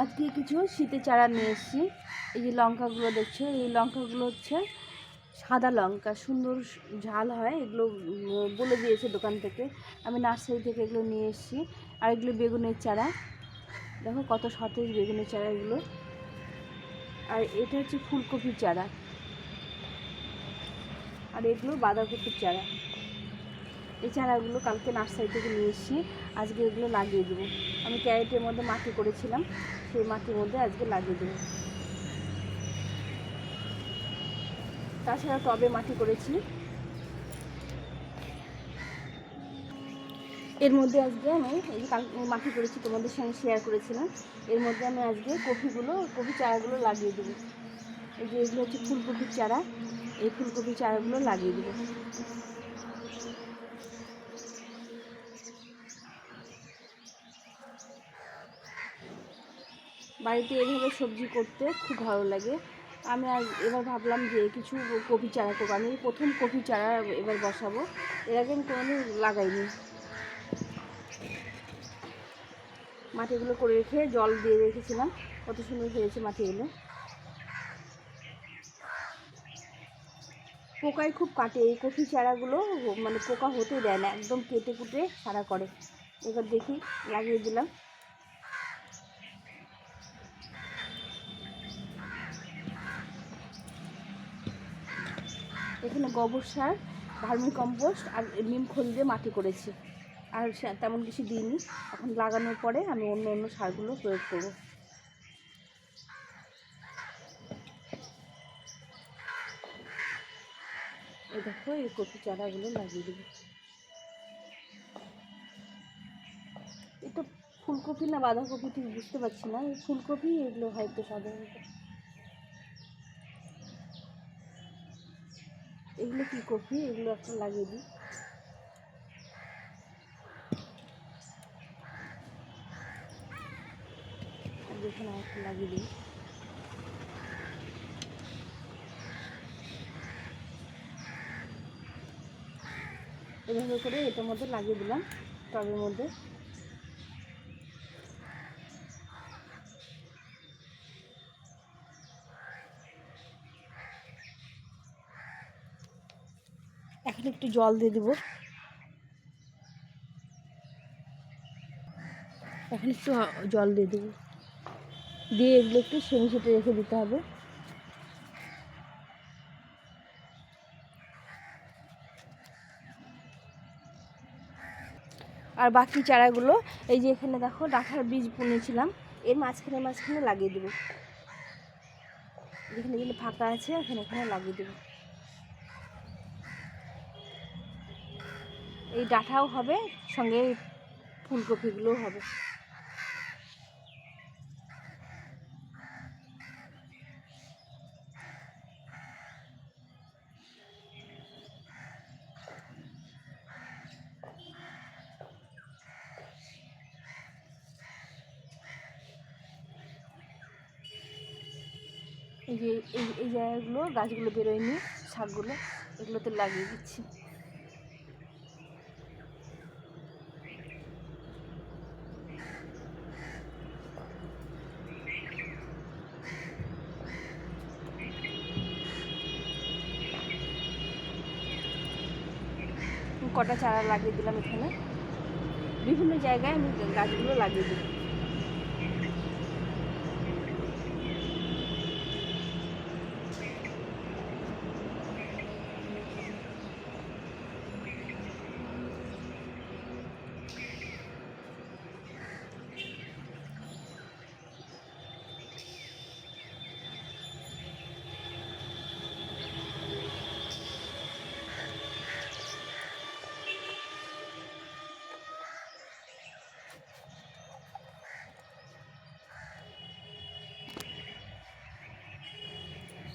আজকে কিছু শীতের চারা নিয়ে এসেছি। এই যে লঙ্কাগুলো দেখছ, এই লঙ্কাগুলো হচ্ছে সাদা লঙ্কা, সুন্দর ঝাল হয়, এগুলো বলে দিয়েছে দোকান থেকে। আমি নার্সারি থেকে এগুলো নিয়ে এসেছি। আর এগুলো বেগুনের চারা। দেখো কত সতেজ বেগুনের চারা এগুলো। আর এটা হচ্ছে ফুলকপির চারা। আর এগুলো বাঁধাকপির চারা। এই চারাগুলো কালকে নার্সারি থেকে নিয়ে এসে আজকে এগুলো লাগিয়ে দেবো। আমি ক্যারেটের মধ্যে মাটি করেছিলাম, সেই মাটির মধ্যে আজকে লাগিয়ে দেবো। তাছাড়া টবে মাটি করেছি। এর মধ্যে আজকে আমি এই যে মাটি করেছি, তোমাদের সঙ্গে শেয়ার করেছিলাম। এর মধ্যে আমি আজকে কপিগুলো, কপি চারাগুলো লাগিয়ে দেবো। এই যে এগুলো হচ্ছে ফুলকপির চারা, এই ফুলকপির চারাগুলো লাগিয়ে দেবো। বাড়িতে এভাবে সবজি করতে খুব ভালো লাগে। আমি আজ এবার ভাবলাম যে কিছু কপি চারা করব। আমি প্রথম কপি চারা এবার বসাবো। এর আগে আমি কোনোদিন লাগাইনি। মাটিগুলো করে রেখে জল দিয়ে রেখেছিলাম। কত সুন্দর হয়েছে মাটিগুলো। পোকায় খুব কাটে। এই কফি চারাগুলো মানে পোকা হতে দেয় না। একদম কেটে কুটে সারা করে। এবার দেখি লাগিয়ে দিলাম। এখানে গোবর সার, ভার্মি কম্পোস্ট আর নিম খোল দিয়ে মাটি করেছি। আর তেমন কিছু দিইনি। এখন লাগানোর পরে আমি অন্য অন্য সারগুলো প্রয়োগ করব। এই দেখো, এই কপি চারাগুলো লাগিয়ে দেবো। এটা ফুলকপি না বাঁধাকপি ঠিক বুঝতে পারছি না। ফুলকপি এগুলো হয়তো সাধারণত এগুলো কি কপি? এগুলো একটা লাগিয়ে দিই। যেখানে একটা লাগিয়ে দিই। এভাবে করে এটার মধ্যে লাগিয়ে দিলাম টবের মধ্যে। এখন একটু জল দিয়ে দেবো। এখন একটু জল দিয়ে দেবো। দিয়ে এগুলো একটু সেমি সেটে রেখে দিতে হবে। আর বাকি চারাগুলো, এই যে এখানে দেখো ডাঁঠার বীজ বুনেছিলাম, এর মাঝখানে মাঝখানে লাগিয়ে দেবো। যেখানে যেখানে ফাঁকা আছে, এখানে এখানে লাগিয়ে দেবো। এই ডাঁটাও হবে, সঙ্গে ফুলকপিগুলোও হবে। এই যে, এই জায়গাগুলো, গাছগুলো বেরোয়নি, শাকগুলো, এগুলোতে লাগিয়ে দিচ্ছি। কটা চারা লাগিয়ে দিলাম এখানে। বিভিন্ন জায়গায় আমি গাছগুলো লাগিয়ে দিই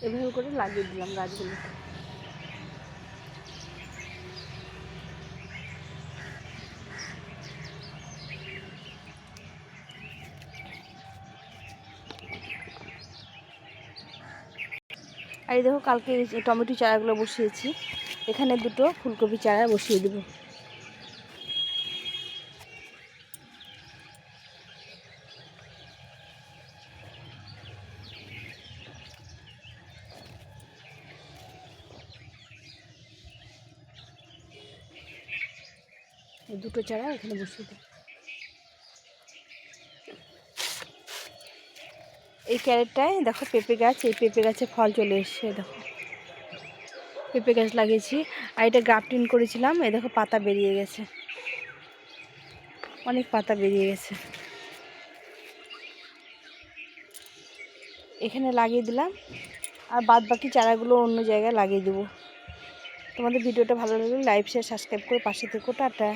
এভাবে করে লাগিয়ে দিলাম গাছগুলো। আর এই দেখো কালকে টমেটো চারাগুলো বসিয়েছি। এখানে দুটো ফুলকপি চারা বসিয়ে দেবো। দুটো চারা এখানে বসিয়ে দিই। এই ক্যারেটটায় দেখো পেঁপে গাছ, এই পেঁপে গাছে ফল চলে এসছে, দেখো। পেঁপে গাছ লাগিয়েছি। আর এটা গ্রাফটিং করেছিলাম, এই দেখো পাতা বেরিয়ে গেছে। অনেক পাতা বেরিয়ে গেছে। এখানে লাগিয়ে দিলাম। আর বাদ বাকি চারাগুলো অন্য জায়গায় লাগিয়ে দেবো। তোমাদের ভিডিওটা ভালো লাগলে লাইভ শেয়ার সাবস্ক্রাইব করে পাশে থেকো, টাটা।